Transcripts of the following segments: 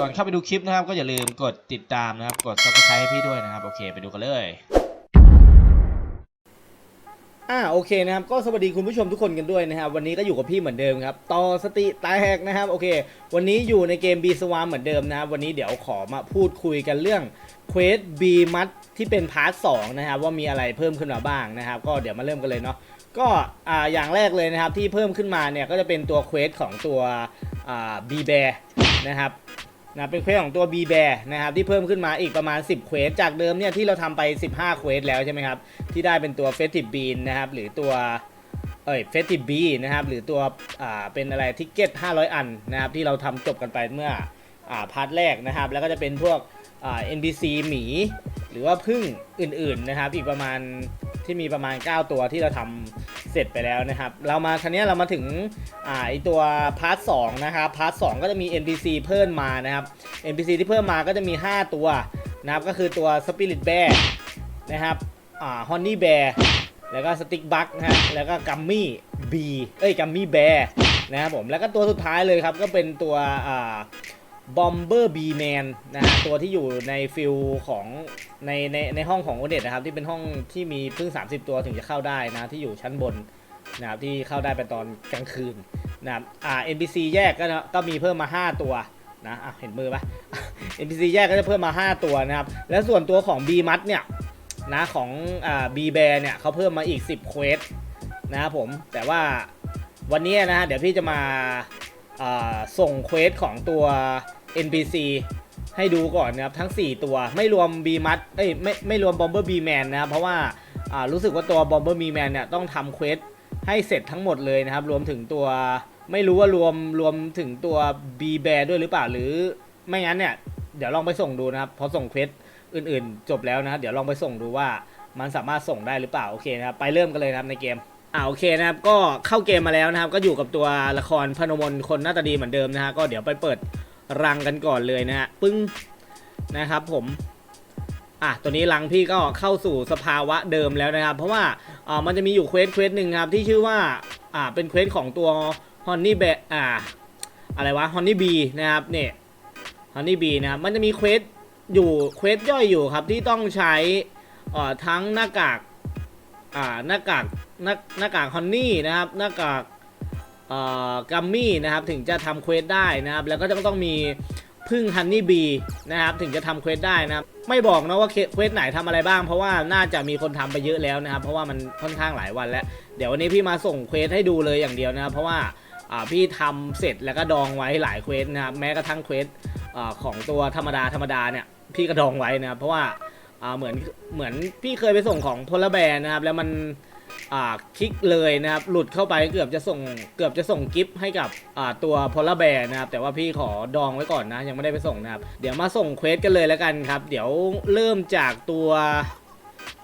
ก่อนเข้าไปดูคลิปนะครับ ก็อย่าลืมกดติดตามนะครับ กด subscribe ให้พี่ด้วยนะครับ โอเค ไปดูกันเลย อ่าโอเคนะครับ ก็สวัสดีคุณผู้ชมทุกคนกันด้วยนะครับ วันนี้ก็อยู่กับพี่เหมือนเดิมครับ ต่อสติตายแตกนะครับ โอเค วันนี้อยู่ในเกม B s w a r m เหมือนเดิมนะครับ วันนี้เดี๋ยวขอมาพูดคุยกันเรื่อง Quest B มัดที่เป็นพาร์ท2นะครับ ว่ามีอะไรเพิ่มขึ้นมาบ้างนะครับ ก็เดี๋ยวมาเริ่มกันเลยเนาะ ก็อ่าอย่างแรกเลยนะครับที่เพิ่มขึ้นมาเนี่ยก็จะเป็นตัวเควสของตัวอ่า B Bear นะครับ นะเป็นเควสของตัว B Bear นะครับที่เพิ่มขึ้นมาอีกประมาณ 10 เควส จากเดิมเนี่ยที่เราทำไป 15 เควสแล้วใช่ไหมครับ ที่ได้เป็นตัว f e s t i v e Bean นะครับหรือตัวเอ้ย f e s t i v e B นะครับหรือตัวอ่าเป็นอะไรทิกเก็ต 500 อันนะครับที่เราทำจบกันไปเมื่ออ่าพาร์ทแรกนะครับ แล้วก็จะเป็นพวกอ่า NPC หมี หรือว่าพึ่งอื่นๆนะครับอีกประมาณ ที่มีประมาณ 9 ตัวที่เราทำเสร็จไปแล้วนะครับ เรามาคันนี้ยเรามาถึงอ่าไอตัวพาร์ทสนะครับพาร์ทสก็จะมี NPC เพิ่มมานะครับ NPC ที่เพิ่มมาก็จะมี 5 ตัวนะครับก็คือตัว Spirit Bear นะครับอ่าฮอนนี่แบร์แล้วก็สติ๊กบัคนะฮะแล้วก็กัมมี่บีเอ้ยกัมมี่แบร์นะครับผมแล้วก็ตัวสุดท้ายเลยครับก็เป็นตัวอ่า บอมเบอร์บีแมนนะฮะตัวที่อยู่ในฟิลของในในในห้องของโอเดตนะครับ ที่เป็นห้องที่มีเพิ่ง 30 ตัวถึงจะเข้าได้นะ ที่อยู่ชั้นบนนะครับที่เข้าได้ไปตอนกลางคืนนะครับอ่า NPC แยกก็นะก็มีเพิ่มมา 5 ตัวนะอะเห็นมือปะ NPC แยกก็จะเพิ่มมา 5 ตัวนะครับ แล้วส่วนตัวของ B มัดเนี่ยนะของอ่าบีแบร์เนี่ยเขาเพิ่มมาอีก 10เควสนะครับผมแต่ว่าวันนี้นะฮะเดี๋ยวพี่จะมาอ่าส่งเควสของตัว NPC ให้ดูก่อนนะครับทั้ง 4 ตัวไม่รวม B มัดเอ้ยไม่ไม่รวม Bomber B Man นะครับเพราะว่าอ่ารู้สึกว่าตัว Bomber B Man เนี่ยต้องทำเควสให้เสร็จทั้งหมดเลยนะครับ รวมถึงตัวไม่รู้ว่ารวมรวมถึงตัว B Bear ด้วยหรือเปล่าหรือไม่งั้นเนี่ยเดี๋ยวลองไปส่งดูนะครับพอส่งเควสอื่นๆ จบแล้วนะเดี๋ยวลองไปส่งดูว่ามันสามารถส่งได้หรือเปล่าโอเคนะครับไปเริ่มกันเลยนะครับในเกมอ่าโอเคนะครับก็เข้าเกมมาแล้วนะครับ ก็อยู่กับตัวละครพนมนคนหน้าตาดีเหมือนเดิมนะฮะก็เดี๋ยวไปเปิด รังกันก่อนเลยนะฮะปึ้งนะครับผมอะตัวนี้รังพี่ก็เข้าสู่สภาวะเดิมแล้วนะครับ เพราะว่าอ่ามันจะมีอยู่เควสเควสหนึ่งครับที่ชื่อว่าอ่าเป็นเควสของตัวฮอนนี่เบอ่าอะไรวะฮอนนี่บีนะครับเนี่ยฮอนนี่บีนะครับมันจะมีเควสอยู่เควสย่อยอยู่ครับที่ต้องใช้อ่อทั้งหน้ากากอ่าหน้ากากหน้าหน้ากากฮอนนี่นะครับหน้ากาก กัมมี่นะครับถึงจะทำเควสได้นะครับแล้วก็จะต้องมีพึ่งฮันนี่บีนะครับถึงจะทำเควสได้นะครับไม่บอกนะว่าเควสไหนทำอะไรบ้าง เพราะว่าน่าจะมีคนทำไปเยอะแล้วนะครับ เพราะว่ามันค่อนข้างหลายวันแล้ว เดี๋ยววันนี้พี่มาส่งเควสให้ดูเลยอย่างเดียวนะครับเพราะว่าพี่ทำเสร็จแล้วก็ดองไว้หลายเควสนะครับแม้กระทั่งเควสของตัวธรรมดาธรรมดาเนี่ยพี่กระดองไว้นะครับเพราะว่าอ่าเหมือนเหมือนพี่เคยไปส่งของพลแบรนะครับแล้วมัน อ่าคลิกเลยนะครับ หลุดเข้าไปเกือบจะส่งเกือบจะส่งกิฟต์ให้กับอ่าตัวพลแบรนะครับ แต่ว่าพี่ขอดองไว้ก่อนนะ ยังไม่ได้ไปส่งนะครับ เดี๋ยวมาส่งเควสกันเลยแล้วกันครับ เดี๋ยวเริ่มจากตัว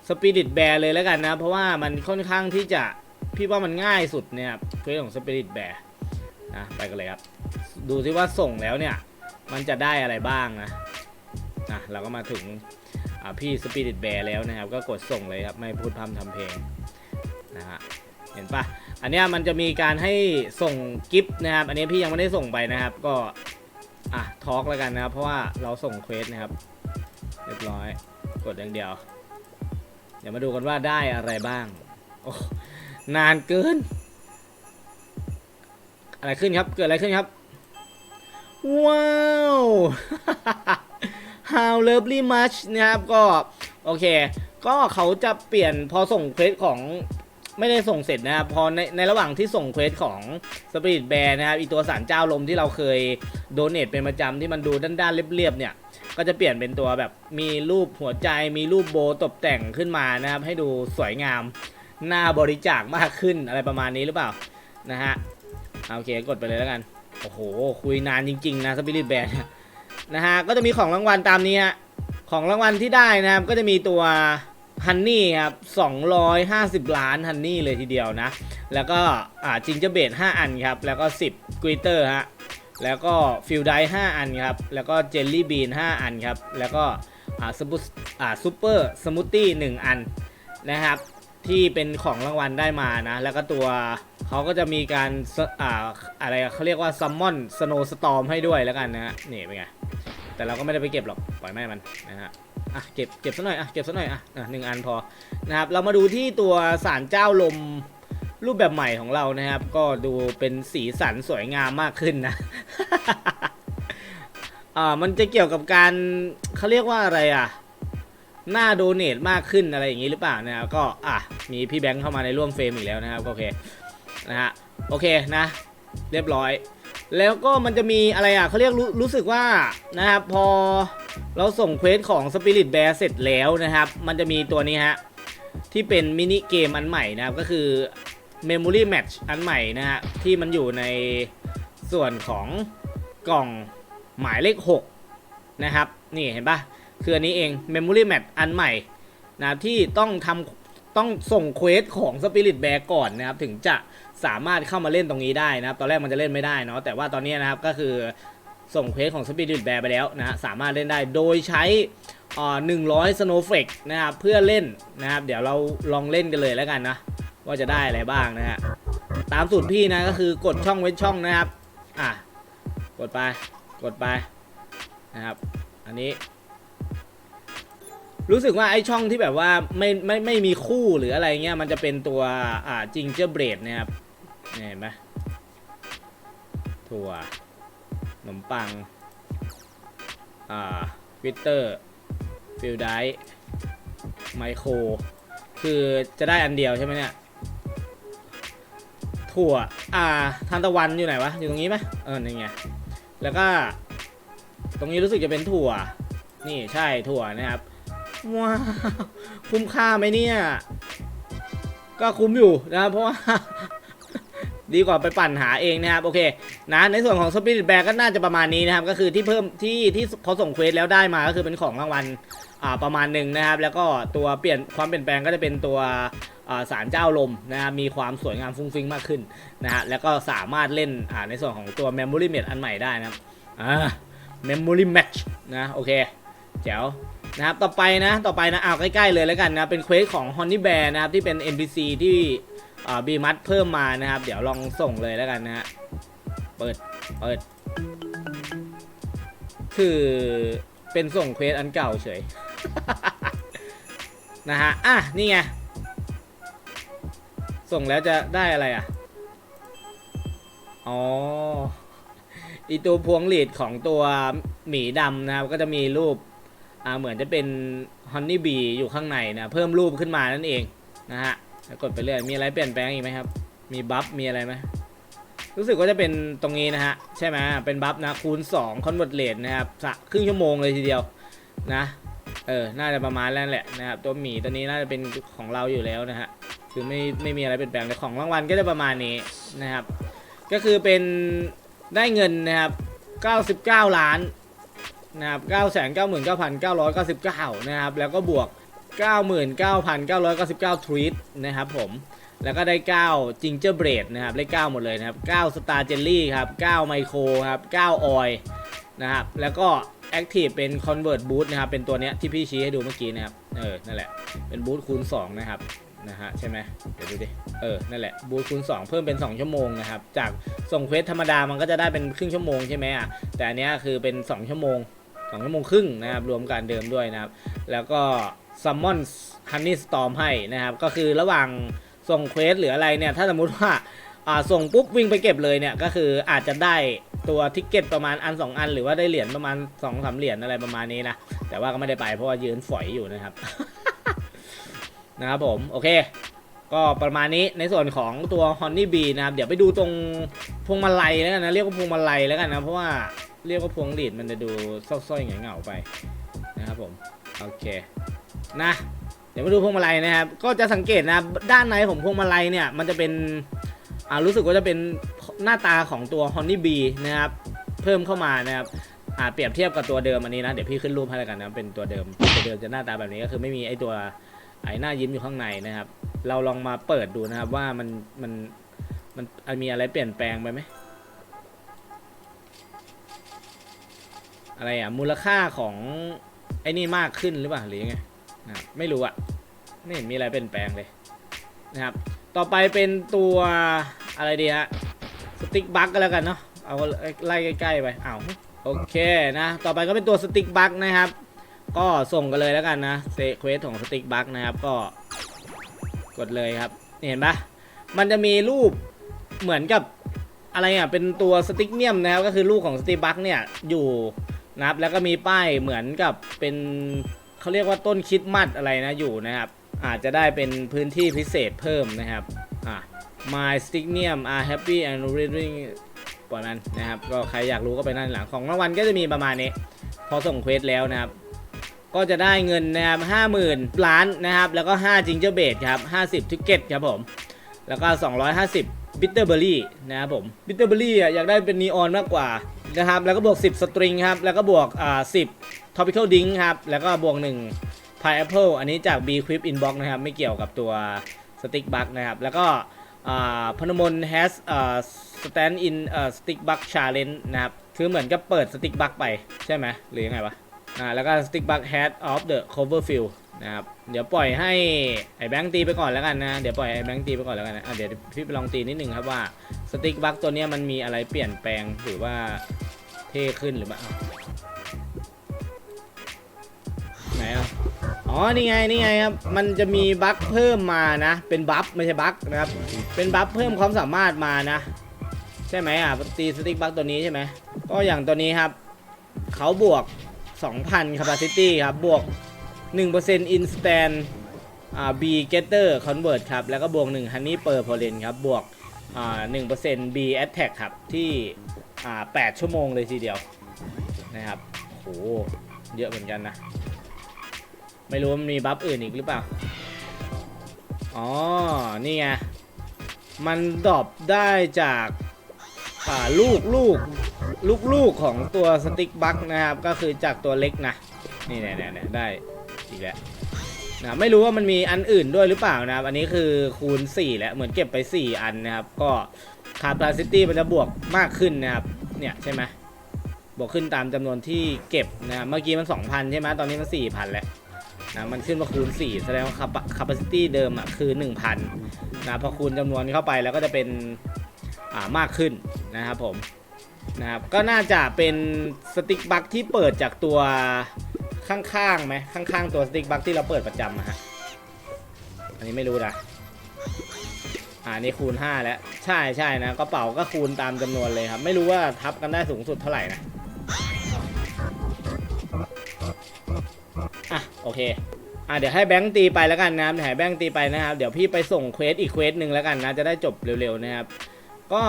สปิริตแบร์เลยแล้วกันนะ เพราะว่ามันค่อนข้างที่จะพี่ว่ามันง่ายสุดเนี่ยเควสของสปิริตแบร์นะไปกันเลยครับ ดูซิว่าส่งแล้วเนี่ย มันจะได้อะไรบ้างนะนะเราก็มาถึงพี่สปิริตแบร์แล้วนะครับ ก็กดส่งเลยครับ ไม่พูดพร่ำทำเพลง นะฮะเห็นปะอันนี้มันจะมีการให้ส่งกิฟต์นะครับ อันนี้พี่ยังไม่ได้ส่งไปนะครับ ก็อะทอล์กแล้วกันนะครับ เพราะว่าเราส่งเควสนะครับ เรียบร้อย กดอย่างเดียว เดี๋ยวมาดูกันว่าได้อะไรบ้าง โอ้ นานเกิน อะไรขึ้นครับ เกิดอะไรขึ้นครับ ว้าว How lovely much นะครับ ก็ โอเค ก็เขาจะเปลี่ยนพอส่งเควสของ ไม่ได้ส่งเสร็จนะครับ พอในในระหว่างที่ส่งเควสของ Spirit Bear นะครับอีตัวสารเจ้าลมที่เราเคยโดเนทเป็นประจำที่มันดูด้านๆเรียบๆเนี่ย ก็จะเปลี่ยนเป็นตัวแบบมีรูปหัวใจ มีรูปโบตกแต่งขึ้นมานะครับ ให้ดูสวยงามน่าบริจาคมากขึ้นอะไรประมาณนี้หรือเปล่านะฮะโอเคกดไปเลยแล้วกัน โอ้โห คุยนานจริง ๆ นะสปิริตแบนนะฮะก็จะมีของรางวัลตามนี้ฮะของรางวัลที่ได้นะครับก็จะมีตัว ฮันนี่ครับ 250 ล้านฮันนี่เลยทีเดียวนะ แล้วก็อ่าจิงเจอร์เบด5 อันครับ แล้วก็ 10กริเตอร์ฮะ แล้วก็ฟิลได5อันครับ แล้วก็เจลลี่บีน5อันครับ แล้วก็อ่าสปุอ่าซูเปอร์สมูทตี้1อันนะครับที่เป็นของรางวัลได้มานะ แล้วก็ตัวเขาก็จะมีการอ่าอะไรเขาเรียกว่าซัมมอนสโนว์สตอมให้ด้วยแล้วกันนะฮะนี่เป็นไง แต่เราก็ไม่ได้ไปเก็บหรอกปล่อยแม่มันนะฮะอะเก็บเก็บซะหน่อยอะเก็บซะหน่อยอะหนึ่งอันพอนะครับเรามาดูที่ตัวสารเจ้าลมรูปแบบใหม่ของเรานะครับ ก็ดูเป็นสีสันสวยงามมากขึ้นนะอ่ามันจะเกี่ยวกับการเขาเรียกว่าอะไรอะหน้าโดเนทมากขึ้นอะไรอย่างนี้หรือเปล่านะครับก็อะมีพี่แบงค์เข้ามาในร่วมเฟรมอีกแล้วนะครับโอเคนะฮะโอเคนะ เรียบร้อย แล้วก็มันจะมีอะไรอะเขาเรียกรู้รู้สึกว่านะครับพอเราส่งเควสของ Spirit Bear เสร็จแล้วนะครับ มันจะมีตัวนี้ฮะ ที่เป็นมินิเกมอันใหม่นะครับ ก็คือ Memory Match อันใหม่นะฮะ ที่มันอยู่ในส่วนของกล่องหมายเลข 6 นะครับ นี่เห็นปะคืออันนี้เอง Memory Match อันใหม่นะครับที่ต้องทำ ต้องส่งเควสของ Spirit Bear ก่อนนะครับถึงจะสามารถเข้ามาเล่นตรงนี้ได้นะครับตอนแรกมันจะเล่นไม่ได้เนาะแต่ว่าตอนนี้นะครับก็คือส่งเควสของ Spirit Bear ไปแล้วนะสามารถเล่นได้โดยใช้อ่า100 Snowflake นะครับเพื่อเล่นนะครับเดี๋ยวเราลองเล่นกันเลยแล้วกันนะว่าจะได้อะไรบ้างนะฮะตามสูตรพี่นะก็คือกดช่องเว้นช่องนะครับอะกดไปกดไปนะครับ อันนี้ รู้สึกว่าไอ้ช่องที่แบบว่าไม่ไม่ไม่มีคู่หรืออะไรเงี้ยมันจะเป็นตัวอ่าจิงเจอร์เบรดนะครับเนี่ยเห็นไหมถั่วขนมปัง อ่าวิตเตอร์ฟิลไดไมโครคือจะได้อันเดียวใช่ไหมเนี่ย ถั่ว อ่าทานตะวันอยู่ไหนวะ อยู่ตรงนี้ไหมเออนี่ไง แล้วก็ ตรงนี้รู้สึกจะเป็นถั่ว นี่ใช่ถั่วนะครับ ว้าวคุ้มค่าไหมเนี่ย ก็คุ้มอยู่นะเพราะว่า ดีกว่าไปปั่นหาเองนะครับโอเคนะในส่วนของ Spirit Bear ก็น่าจะประมาณนี้นะครับ ก็คือที่เพิ่มที่ที่พอส่งเควสแล้วได้มาก็คือเป็นของรางวัลอ่าประมาณหนึ่งนะครับ แล้วก็ตัวเปลี่ยนความเปลี่ยนแปลงก็จะเป็นตัวอ่าสารเจ้าลมนะครับมีความสวยงามฟุ้งฟิ้งมากขึ้นนะฮะแล้วก็สามารถเล่นในส่วนของตัว Memory Match อันใหม่ได้นะครับอ่า Memory Match นะโอเคแจ๋ว นะครับต่อไปนะต่อไปนะเอาใกล้ๆเลยแล้วกันนะเป็นเควสของ Honey Bear นะครับที่เป็น NPC ที่อ่บีมัดเพิ่มมานะครับ เดี๋ยวลองส่งเลยแล้วกันนะฮะเปิดเปิด คือเป็นส่งเควสอันเก่าเฉยนะฮะอะนี่ไงส่งแล้วจะได้อะไรอะ อ๋ออีตัวพวงหลีดของตัวหมีดำนะครับ ก็จะมีรูป อ่าเหมือนจะเป็นฮันนี่บีอยู่ข้างในนะเพิ่มรูปขึ้นมานั่นเองนะฮะแล้วกดไปเรื่อยมีอะไรเปลี่ยนแปลงอีกไหมครับ มีบัฟมีอะไรไหมรู้สึกว่าจะเป็นตรงนี้นะฮะใช่ไหมเป็นบัฟนะคูณ2 convert rate นะครับสะครึ่งชั่วโมงเลยทีเดียวนะเออน่าจะประมาณนั้นแหละนะครับตัวหมีตัวนี้น่าจะเป็นของเราอยู่แล้วนะฮะคือไม่ไม่มีอะไรเปลี่ยนแปลงแต่ของรางวัลก็จะประมาณนี้นะครับ ก็คือเป็นได้เงินนะครับ 99 ล้าน นะครับ999,999 นะครับ แล้วก็บวก 99,999 ทวีตนะครับผม แล้วก็ได้ 9 จิงเจอร์เบรดนะครับ ได้ 9 หมดเลยนะครับ 9 สตาร์เจลลี่ครับ 9 ไมโครครับ 9 ออยนะครับ แล้วก็ Active เป็น Convert Boost นะครับ เป็นตัวเนี้ยที่พี่ชี้ให้ดูเมื่อกี้นะครับ เออ นั่นแหละ เป็นบูทคูณ 2 นะครับ นะฮะ ใช่ไหมเดี๋ยวดูดิ เออ นั่นแหละ บูทคูณ 2 เพิ่มเป็น 2 ชั่วโมงนะครับ จากส่งเควสธรรมดา มันก็จะได้เป็นครึ่งชั่วโมงใช่ไหมอะ แต่อันเนี้ยคือเป็น 2 ชั่วโมง 2ชั่วโมงครึ่งนะครับ รวมกันเดิมด้วยนะครับ แล้วก็ Summon Honey Storm ให้นะครับ ก็คือระหว่างส่งเควสหรืออะไรเนี่ย ถ้าสมมุติว่าอ่าส่งปุ๊บวิ่งไปเก็บเลยเนี่ย ก็คืออาจจะได้ตัวทิกเก็ตประมาณอัน 2 อัน หรือว่าได้เหรียญประมาณ2อสเหรียญอะไรประมาณนี้นะ แต่ว่าก็ไม่ได้ไปเพราะว่ายืนฝอยอยู่นะครับ นะครับผม โอเค ก็ประมาณนี้ในส่วนของตัว Honey Bee นะครับ เดี๋ยวไปดูตรงพวงมาลัยแล้วกันนะ เรียกว่าพวงมาลัยแล้วกันนะ เพราะว่า เรียกว่าพวงหลีดมันจะดูเศร้าๆเหงาๆไปนะครับผมโอเคนะเดี๋ยวมาดูพวงมาลัยนะครับ ก็จะสังเกตนะด้านในของพวงมาลัยเนี่ยมันจะเป็นอ่ารู้สึกว่าจะเป็นหน้าตาของตัว Honey Bee นะครับเพิ่มเข้ามานะครับอ่าเปรียบเทียบกับตัวเดิมอันนี้นะเดี๋ยวพี่ขึ้นรูปให้แล้วกันนะเป็นตัวเดิมตัวเดิมจะหน้าตาแบบนี้ก็คือไม่มีไอตัวไอหน้ายิ้มอยู่ข้างในนะครับ เราลองมาเปิดดูนะครับว่ามันมันมันมีอะไรเปลี่ยนแปลงไปไหม อะไรอะ มูลค่าของไอ้นี่มากขึ้นหรือเปล่าหรือยังไงนะไม่รู้อะไม่เห็นมีอะไรเปลี่ยนแปลงเลยนะครับ ต่อไปเป็นตัวอะไรดีฮะสติ๊กบัคก็แล้วกันเนาะเอาไล่ใกล้ๆไปอ้าวโอเคนะ ต่อไปก็เป็นตัวสติ๊กบัคนะครับ ก็ส่งกันเลยแล้วกันนะเซเควสของสติ๊กบัคนะครับก็กดเลยครับ เห็นปะมันจะมีรูปเหมือนกับอะไรอะเป็นตัวสติ๊กเนียมนะครับก็คือรูปของสติ๊กบัคเนี่ยอยู่ นะครับแล้วก็มีป้ายเหมือนกับเป็นเขาเรียกว่าต้นคิดมัดอะไรนะอยู่นะครับ อาจจะได้เป็นพื้นที่พิเศษเพิ่มนะครับอะ My Stignium are happy and reading ปล่อยมันนะครับ ก็ใครอยากรู้ก็ไปนั่นหลังของรางวัลก็จะมีประมาณนี้ พอส่งเควสแล้วนะครับ ก็จะได้เงินนะครับห้าหมื่นล้านนะครับ แล้วก็5จิงเจอร์เบดครับ50ทิกเก็ตครับผม แล้วก็ 250บิตเตอร์เบอรี่นะครับผมบิตเตอร์เบอรี่อะอยากได้เป็นนีออนมากกว่า นะครับ แล้วก็บวก 10 สตริงครับ แล้วก็บวกอ่า10 topical dink ครับ แล้วก็บวก 1 pineapple อันนี้จาก B Quip Inbox นะครับ ไม่เกี่ยวกับตัวสติ๊กบัคนะครับ แล้วก็อ่าพนมน has อ่า stand in อ่า stick buck challenge นะครับ คือเหมือนกับเปิดสติ๊กบัคไปใช่ไหมหรือยังไงวะอ่าแล้วก็ stick bug head of the cover field นะครับ เดี๋ยวปล่อยให้ไอ้แบงค์ตีไปก่อนแล้วกันนะ เดี๋ยวปล่อยไอ้แบงค์ตีไปก่อนแล้วกันนะอะเดี๋ยวพี่ไปลองตีนิดนึงครับว่า stick bug ตัวนี้มันมีอะไรเปลี่ยนแปลงหรือว่า ท่ขึ้นหรือเปล่าไหนอะอ๋อ นี่ไง นี่ไงครับ มันจะมีบัคเพิ่มมานะ เป็นบัฟไม่ใช่บัคนะครับ เป็นบัฟเพิ่มความสามารถมานะ ใช่ไหมอะ ตีสติ๊กบัคตัวนี้ใช่ไหม ก็อย่างตัวนี้ครับ เขาบวก 2,000 capacity ครับ บวก 1% instant อ่า B getter convert ครับ แล้วก็บวก 1 honey per pollen ครับ บวก อ่า 1% B attack ครับ ที่ อ่า8ชั่วโมงเลยทีเดียวนะครับโหเยอะเหมือนกันนะ ไม่รู้ว่ามันมีบัฟอื่นอีกหรือเปล่า อ๋อ นี่ไง มันดรอปได้จากลูกลูกลูกลูกของตัวสติ๊กบัคนะครับ ก็คือจากตัวเล็กนะ นี่เนี่ยเนี่ยได้อีกแล้วนะไม่รู้ว่ามันมีอันอื่นด้วยหรือเปล่านะครับ อันนี้คือคูณ 4 แล้วเหมือนเก็บไป 4 อันนะครับ ก็ คาร์พลาซิตี้มันจะบวกมากขึ้นนะครับ เนี่ยใช่ไหมบวกขึ้นตามจำนวนที่เก็บนะครับเมื่อกี้มัน2,000ใช่ไหมตอนนี้มัน4,000แล้วนะมันขึ้นมาคูณ 4 แสดงว่าคาปาซิตี้เดิมอะคือ 1,000นะพอคูณจำนวนเข้าไปแล้วก็จะเป็นอ่ามากขึ้นนะครับผมนะครับก็น่าจะเป็นสติ๊กบัคที่เปิดจากตัวข้างๆไหมข้างๆ ตัวสติ๊กบัคที่เราเปิดประจำอะฮะอันนี้ไม่รู้นะ อ่านี่คูณ 5 แล้ว ใช่ใช่นะกระเป๋าก็คูณตามจำนวนเลยครับ ไม่รู้ว่าทับกันได้สูงสุดเท่าไหร่นะอะโอเคอะเดี๋ยวให้แบงค์ตีไปแล้วกันนะครับให้แบงค์ตีไปนะครับ เดี๋ยวพี่ไปส่งเควสอีกเควสหนึ่งแล้วกันนะ จะได้จบเร็วๆนะครับ ก็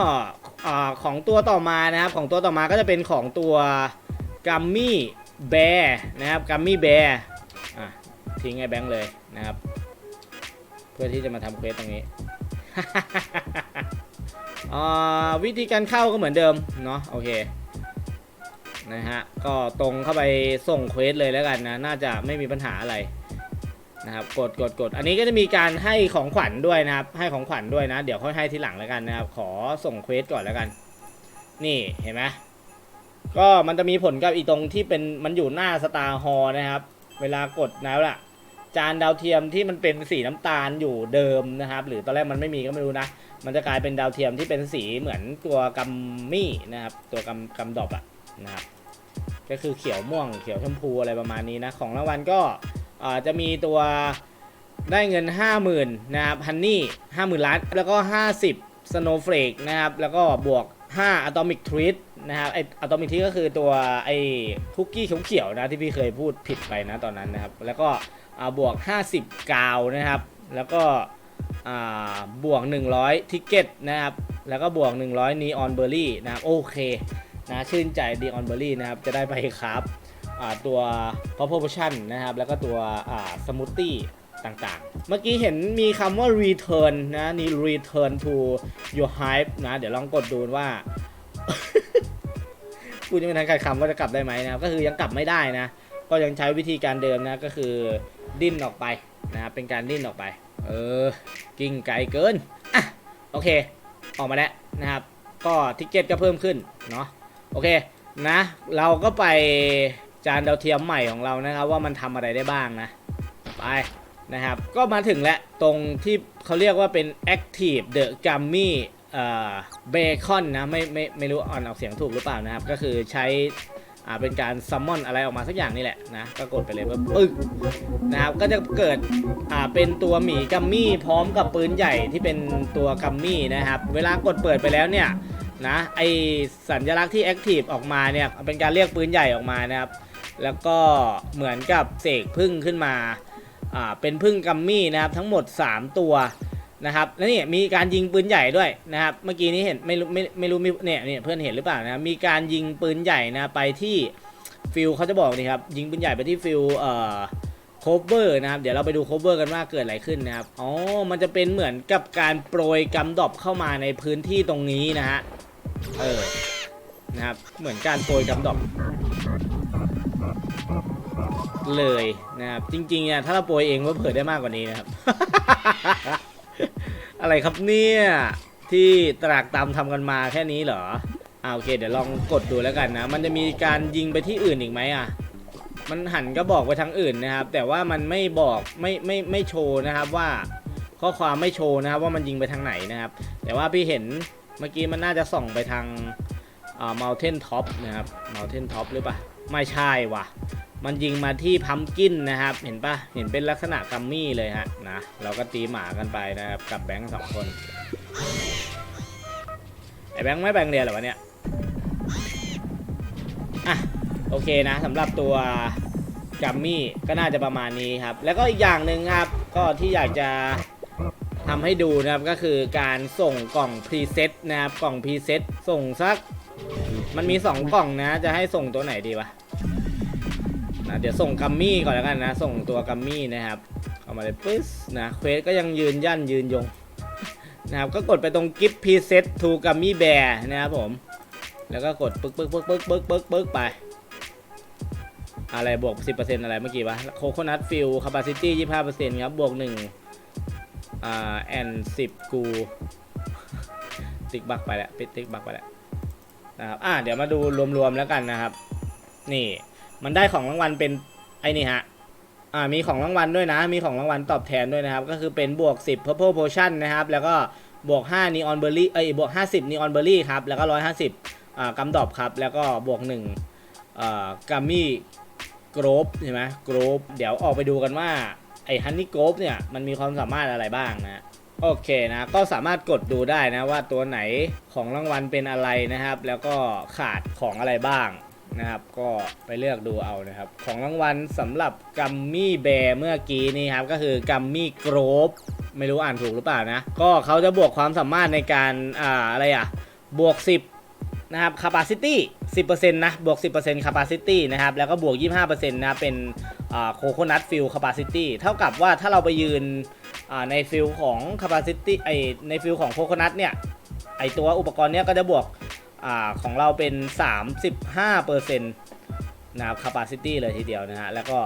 อ่าของตัวต่อมานะครับ ของตัวต่อมาก็จะเป็นของตัวกัมมี่แบร์นะครับกัมมี่แบร์อะทิ้งไอ้แบงค์เลยนะครับ เพื่อที่จะมาทำเควสตรงนี้ วิธีการเข้าก็เหมือนเดิมเนาะโอเคนะฮะก็ตรงเข้าไปส่งเควสเลยแล้วกันนะ น่าจะไม่มีปัญหาอะไรนะครับกดกดกดอันนี้ก็จะมีการให้ของขวัญด้วยนะครับ ให้ของขวัญด้วยนะ เดี๋ยวค่อยให้ทีหลังแล้วกันนะครับ ขอส่งเควสก่อนแล้วกัน นี่เห็นไหมก็มันจะมีผลกับอีตรงที่เป็นมันอยู่หน้าสตาร์ฮอนะครับ เวลากดนะล่ะ จานดาวเทียมที่มันเป็นสีน้ำตาลอยู่เดิมนะครับ หรือตอนแรกมันไม่มีก็ไม่รู้นะ มันจะกลายเป็นดาวเทียมที่เป็นสีเหมือนตัวกัมมี่นะครับ ตัวกัมกัมดอบอะนะครับ ก็คือเขียวม่วงเขียวชมพูอะไรประมาณนี้นะ ของรางวัลก็จะมีตัวได้เงิน 50,000นะครับฮันนี่50,000ล้านแล้วก็ 50 Snowflake นะครับ แล้วก็บวก 5 Atomic Treat นะครับไอ Atomic Treat ก็คือตัวไอคุกกี้เขียวๆนะที่พี่เคยพูดผิดไปนะตอนนั้นนะครับ แล้วก็ บวก 50 กาวนะครับ แล้วก็อ่าบวก 100 ทิกเก็ตนะครับ แล้วก็บวก 100 Neon Berry นะครับ โอเคนะชื่นใจ Neon Berry นะครับ จะได้ไปครับอ่าตัว Purple Potion นะครับ แล้วก็ตัวอ่า Smoothie ต่างๆ เมื่อกี้เห็นมีคำว่า return นะนี่ return to your hype นะ เดี๋ยวลองกดดูว่าพูดยังไม่ทันขาดคำว่าจะกลับได้ไหมนะครับ ก็คือยังกลับไม่ได้นะ ก็ยังใช้วิธีการเดิมนะ ก็คือ ดิ้นออกไปนะครับเป็นการดิ้นออกไป เออ กิ่งไกลเกิน อะ โอเค ออกมาแล้วนะครับ ก็ทิกเก็ตก็เพิ่มขึ้น เนาะโอเค นะ เราก็ไปจานดาวเทียมใหม่ของเรานะครับ ว่ามันทำอะไรได้บ้างนะ ไปนะครับ ก็มาถึงแล้วตรงที่เขาเรียกว่าเป็น Active The Gummy เอ่อ Bacon นะไม่ไม่ไม่รู้อ่านออกเสียงถูกหรือเปล่านะครับ ก็คือใช้ อ่าเป็นการซัมมอนอะไรออกมาสักอย่างนี่แหละนะก็กดไปเลยปึ๊บปึ๊กนะครับก็จะเกิดอ่าเป็นตัวหมีกัมมี่พร้อมกับปืนใหญ่ที่เป็นตัวกัมมี่นะครับ เวลากดเปิดไปแล้วเนี่ยนะไอสัญลักษณ์ที่แอคทีฟออกมาเนี่ยเป็นการเรียกปืนใหญ่ออกมานะครับ แล้วก็เหมือนกับเสกพึ่งขึ้นมาอ่าเป็นพึ่งกัมมี่นะครับทั้งหมด 3 ตัว นะครับแล้วนี่มีการยิงปืนใหญ่ด้วยนะครับ เมื่อกี้นี้เห็นไม่รู้ไม่ไม่รู้มีเนี่ยเนี่ยเพื่อนเห็นหรือเปล่านะมีการยิงปืนใหญ่นะไปที่ฟิลเขาจะบอกนี่ครับยิงปืนใหญ่ไปที่ฟิลเอ่อโคเวอร์นะครับเดี๋ยวเราไปดูโคเวอร์กันว่าเกิดอะไรขึ้นนะครับอ๋อมันจะเป็นเหมือนกับการโปรยกัมดอบเข้ามาในพื้นที่ตรงนี้นะฮะเออนะครับเหมือนการโปรยกัมดอบเลยนะครับจริงๆเนี่ยถ้าเราโปรยเองก็เผื่อได้มากกว่านี้นะครับ อะไรครับเนี่ย ที่ตรากตามทำกันมาแค่นี้เหรออ่าโอเค เดี๋ยวลองกดดูแล้วกันนะ มันจะมีการยิงไปที่อื่นอีกไหมอะ มันหันก็บอกไปทางอื่นนะครับ แต่ว่ามันไม่บอกไม่ไม่ไม่โชว์นะครับว่า ข้อความไม่โชว์นะครับว่ามันยิงไปทางไหนนะครับ แต่ว่าพี่เห็นเมื่อกี้มันน่าจะส่องไปทางอ่า mountain top นะครับ mountain top หรือเปล่าไม่ใช่ว่ะ มันยิงมาที่พัมกินนะครับ เห็นปะเห็นเป็นลักษณะกัมมี่เลยฮะนะเราก็ตีหมากันไปนะครับกับแบงค์สองคนไอแบงค์ไม่แบงค์เรียนหรอวะเนี่ยอะโอเคนะสำหรับตัวกัมมี่ก็น่าจะประมาณนี้ครับ แล้วก็อีกอย่างหนึ่งครับก็ที่อยากจะทำให้ดูนะครับก็คือการส่งกล่องพรีเซ็ตนะครับกล่องพรีเซ็ตส่งสัก มันมี 2 กล่องนะ จะให้ส่งตัวไหนดีวะ นะเดี๋ยวส่งกัมมี่ก่อนแล้วกันนะ ส่งตัวกัมมี่นะครับเข้ามาเลยปึ๊สนะเควสก็ยังยืนยันยืนยงนะครับก็กดไปตรงกิฟต์พรีเซตทูกัมมี่แบร์นะครับผม แล้วก็กดปึ๊กปึ๊กปึ๊กปึ๊กปึ๊กปึ๊กปึ๊กไป อะไรบวก 10%อะไรเมื่อกี้วะโคโคนัทฟิลคาปาซิตี้25%ครับ บวก1อ่าแอนสิบกู ติ๊กบักไปแล้วปิดติ๊กบักไปแล้วนะครับอ่าเดี๋ยวมาดูรวมๆแล้วกันนะครับ นี่ มันได้ของรางวัลเป็นไอ้นี่ฮะ อ่า มีของรางวัลด้วยนะ มีของรางวัลตอบแทนด้วยนะครับ ก็คือเป็นบวก 10 purple potion นะครับ แล้วก็บวก5 neon berry เอ้ย บวก 50 neon berry ครับ แล้วก็ 150 อ่ากัมดอบครับ แล้วก็บวก1อ่ากัมมี่กรอบใช่ไหมกรอบเดี๋ยวออกไปดูกันว่า ไอ้ฮันนี่กรอบเนี่ย มันมีความสามารถอะไรบ้างนะโอเคนะ ก็สามารถกดดูได้นะว่าตัวไหนของรางวัลเป็นอะไรนะครับ แล้วก็ขาดของอะไรบ้าง นะครับ ก็ไปเลือกดูเอานะครับ ของรางวัลสำหรับกัมมี่แบร์เมื่อกี้นี้ครับ ก็คือกัมมี่โกรบไม่รู้อ่านถูกหรือเปล่านะ ก็เขาจะบวกความสามารถในการอ่าอะไรอะ บวก 10 นะครับ capacity 10%นะ บวก 10% capacity นะครับ แล้วก็บวก 25%นะเป็นอ่า coconut fill capacity เท่ากับว่าถ้าเราไปยืนในฟิลของ capacity ไอในฟิลของ coconut เนี่ย ไอตัวอุปกรณ์เนี้ยก็จะบวก อ่าของเราเป็น 35%นะครับ capacity เลยทีเดียวนะฮะ แล้วก็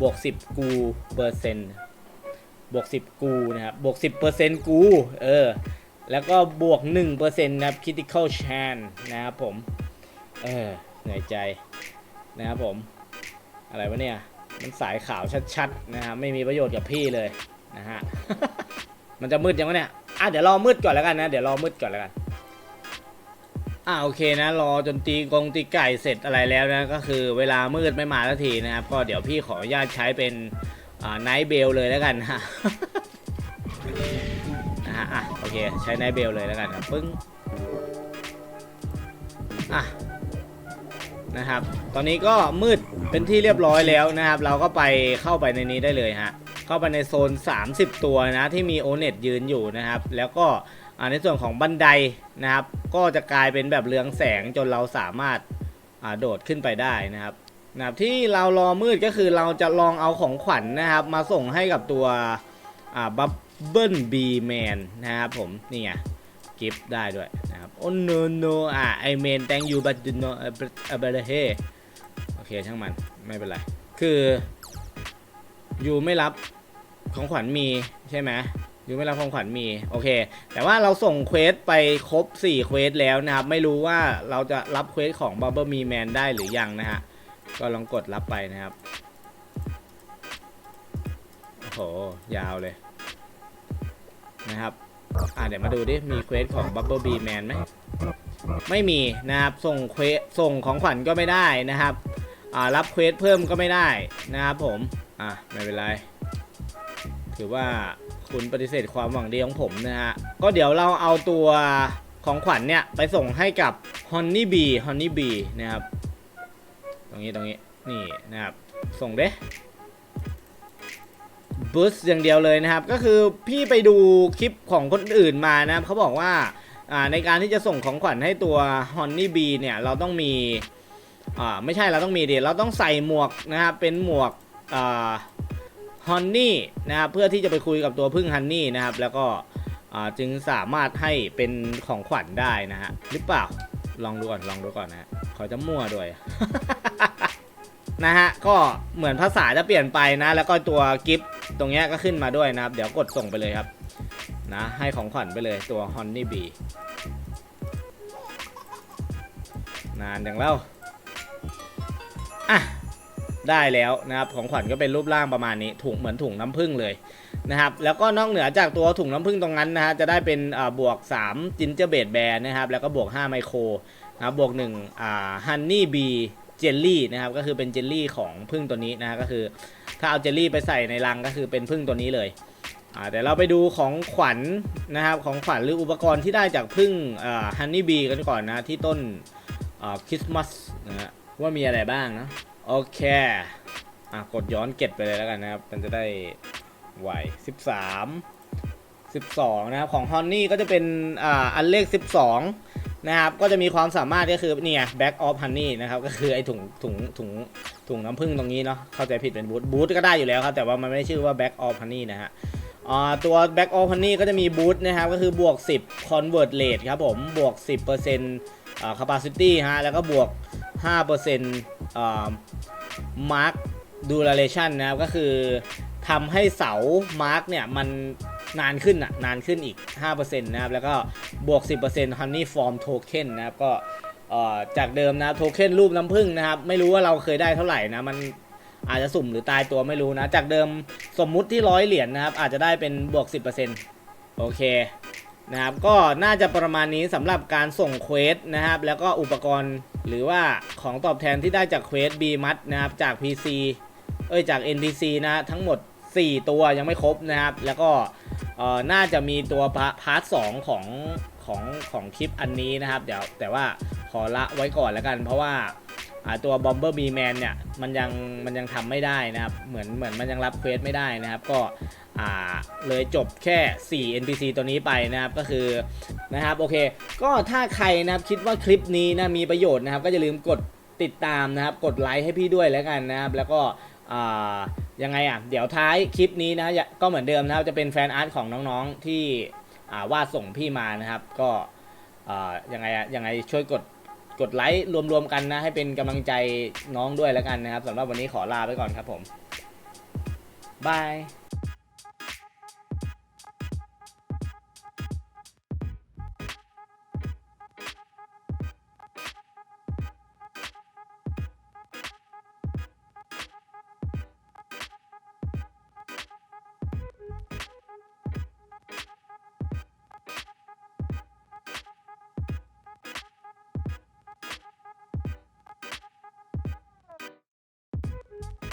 บวก 10 กูเปอร์เซ็นต์บวก 10 กูนะครับ บวก 10%กู เออ แล้วก็บวก1%นะครับ critical chance นะครับผม เออเหนื่อยใจนะครับผม อะไรวะเนี่ย มันสายขาวชัดๆนะฮะ ไม่มีประโยชน์กับพี่เลยนะฮะ มันจะมืดยังวะเนี่ย อะเดี๋ยวรอมืดก่อนแล้วกันนะ เดี๋ยวรอมืดก่อนแล้วกัน อ่าโอเคนะ รอจนตีกงตีไก่เสร็จอะไรแล้วนะ ก็คือเวลามืดไม่มาสักทีนะครับ ก็เดี๋ยวพี่ขออนุญาตใช้เป็นอ่าไนท์เบลเลยแล้วกันฮะนะฮะอะโอเค ใช้ไนท์เบลเลยแล้วกันครับปึ้งอะนะครับ ตอนนี้ก็มืดเป็นที่เรียบร้อยแล้วนะครับ เราก็ไปเข้าไปในนี้ได้เลยฮะเข้าไปในโซน 30 ตัวนะที่มีโอเน็ตยืนอยู่นะครับ แล้วก็ อ่าในส่วนของบันไดนะครับ ก็จะกลายเป็นแบบเรืองแสงจนเราสามารถอ่าโดดขึ้นไปได้นะครับนะครับที่เรารอมืดก็คือเราจะลองเอาของขวัญนะครับ มาส่งให้กับตัวอ่าบับเบิลบีแมนนะครับผมนี่ไงกิฟต์ได้ด้วยนะครับโอ้ no no อะไอเมน thank you but no เอ่อเอ่อเบลเฮโอเคช่างมันไม่เป็นไร คือยูไม่รับของขวัญมีใช่ไหม ยูไม่รับของขวัญมีโอเค แต่ว่าเราส่งเควสไปครบ 4 เควสแล้วนะครับ ไม่รู้ว่าเราจะรับเควสของ b u b b l e Me Man ได้หรือยังนะฮะ ก็ลองกดรับไปนะครับ โอ้โห ยาวเลย นะครับ อ่าเดี๋ยวมาดูดิ มีเควสของ b u b b l e Bee Man ไหม ไม่มีนะครับ ส่งเควสส่งของขวัญก็ไม่ได้นะครับ อ่า รับเควสเพิ่มก็ไม่ได้นะครับผม อะไม่เป็นไร ถือว่า คุณปฏิเสธความหวังดีของผมนะฮะ ก็เดี๋ยวเราเอาตัวของขวัญเนี่ย ไปส่งให้กับ Honey Bee Honey Bee นะครับ ตรงนี้ตรงนี้นี่นะครับ ส่งเด้บูสอย่างเดียวเลยนะครับ ก็คือพี่ไปดูคลิปของคนอื่นมานะครับเขาบอกว่าในการที่จะส่งของขวัญให้ตัว Honey Bee เนี่ยเราต้องมีอ่าไม่ใช่เราต้องมีเดิเราต้องใส่หมวกนะครับเป็นหมวกอ่า ฮันนี่นะครับเพื่อที่จะไปคุยกับตัวพึ่งฮันนี่นะครับ แล้วก็จึงสามารถให้เป็นของขวัญได้นะฮะหรือเปล่าลองดูก่อนลองดูก่อนนะฮะขอจะมั่วด้วยนะฮะก็เหมือนภาษาจะเปลี่ยนไปนะ แล้วก็ตัวกิฟต์ตรงเนี้ยก็ขึ้นมาด้วยนะครับ เดี๋ยวกดส่งไปเลยครับนะให้ของขวัญไปเลยตัวฮอนนี่บีนานอย่างแล้วอะ ได้แล้วนะครับของขวัญก็เป็นรูปร่างประมาณนี้ถุงเหมือนถุงน้ำผึ้งเลยนะครับแล้วก็นอกเหนือจากตัวถุงน้ำผึ้งตรงนั้นนะฮะจะได้เป็นบวก3จินเจอร์เบดแบร์นะครับแล้วก็บวก 5 ไมโครนะครับบวก1อ่าฮันนี่บีเจลลี่นะครับก็คือเป็นเจลลี่ของผึ้งตัวนี้นะฮะก็คือ ถ้าเอาเจลลี่ไปใส่ในรังก็คือเป็นผึ้งตัวนี้เลยอ่าเดี๋ยวเราไปดูของขวัญนะครับของขวัญหรืออุปกรณ์ที่ได้จากผึ้งอ่าฮันนี่บีกันก่อนนะที่ต้นอ่าคริสต์มาสนะฮะว่ามีอะไรบ้างนะ โอเค อะ กดย้อนเก็บไปเลยแล้วกันนะครับ มันจะได้ไหว13 12นะครับ ของฮอนนี่ก็จะเป็น อ่า อันเลข12นะครับ ก็จะมีความสามารถก็คือเนี่ย back of honey นะครับ ก็คือไอ้ถุงถุงถุงถุงน้ำผึ้งตรงนี้เนาะ เข้าใจผิดเป็นบูทบูทก็ได้อยู่แล้วครับ แต่ว่ามันไม่ได้ชื่อว่า back of honey นะฮะอ่าตัว back of honey ก็จะมีบูทนะครับ ก็คือบวก 10 convert rate ครับผม บวก 10% อ่า capacity ฮะ แล้วก็บวก5%อ่า mark duration นะครับก็คือทำให้เสา mark เนี่ย มันนานขึ้นอะ นานขึ้นอีก 5%นะครับ แล้วก็บวก 10% honey form token นะครับ ก็จากเดิมนะโทเค็นรูปน้ำผึ้งนะครับ ไม่รู้ว่าเราเคยได้เท่าไหร่นะ มันอาจจะสุ่มหรือตายตัวไม่รู้นะ จากเดิมสมมุติที่ร้อยเหรียญนะครับ อาจจะได้เป็นบวก 10%โอเค นะครับก็น่าจะประมาณนี้สำหรับการส่งเควสนะครับ แล้วก็อุปกรณ์หรือว่าของตอบแทนที่ได้จากเควส B มัดนะครับจาก PC เอ้ยจาก NPC นะฮะทั้งหมด 4 ตัวยังไม่ครบนะครับ แล้วก็น่าจะมีตัวพาร์ทสองของของของคลิปอันนี้นะครับ เดี๋ยวแต่ว่าขอละไว้ก่อนแล้วกัน เพราะว่า อ่าตัว Bomber B Man เนี่ยมันยังมันยังทำไม่ได้นะครับ เหมือนเหมือนมันยังรับเควสไม่ได้นะครับ ก็อ่าเลยจบแค่ 4 NPC ตัวนี้ไปนะครับก็คือนะครับโอเค ก็ถ้าใครนะครับคิดว่าคลิปนี้นะมีประโยชน์นะครับ ก็อย่าลืมกดติดตามนะครับ กดไลค์ให้พี่ด้วยแล้วกันนะครับ แล้วก็อ่ายังไงอะ เดี๋ยวท้ายคลิปนี้นะก็เหมือนเดิมนะครับ จะเป็นแฟนอาร์ตของน้องๆที่วาดส่งพี่มานะครับ ก็อ่ายังไงอะยังไงช่วยกด กดไลค์รวมๆกันนะ ให้เป็นกำลังใจน้องด้วยแล้วกันนะครับสำหรับวันนี้ขอลาไปก่อนครับผมบาย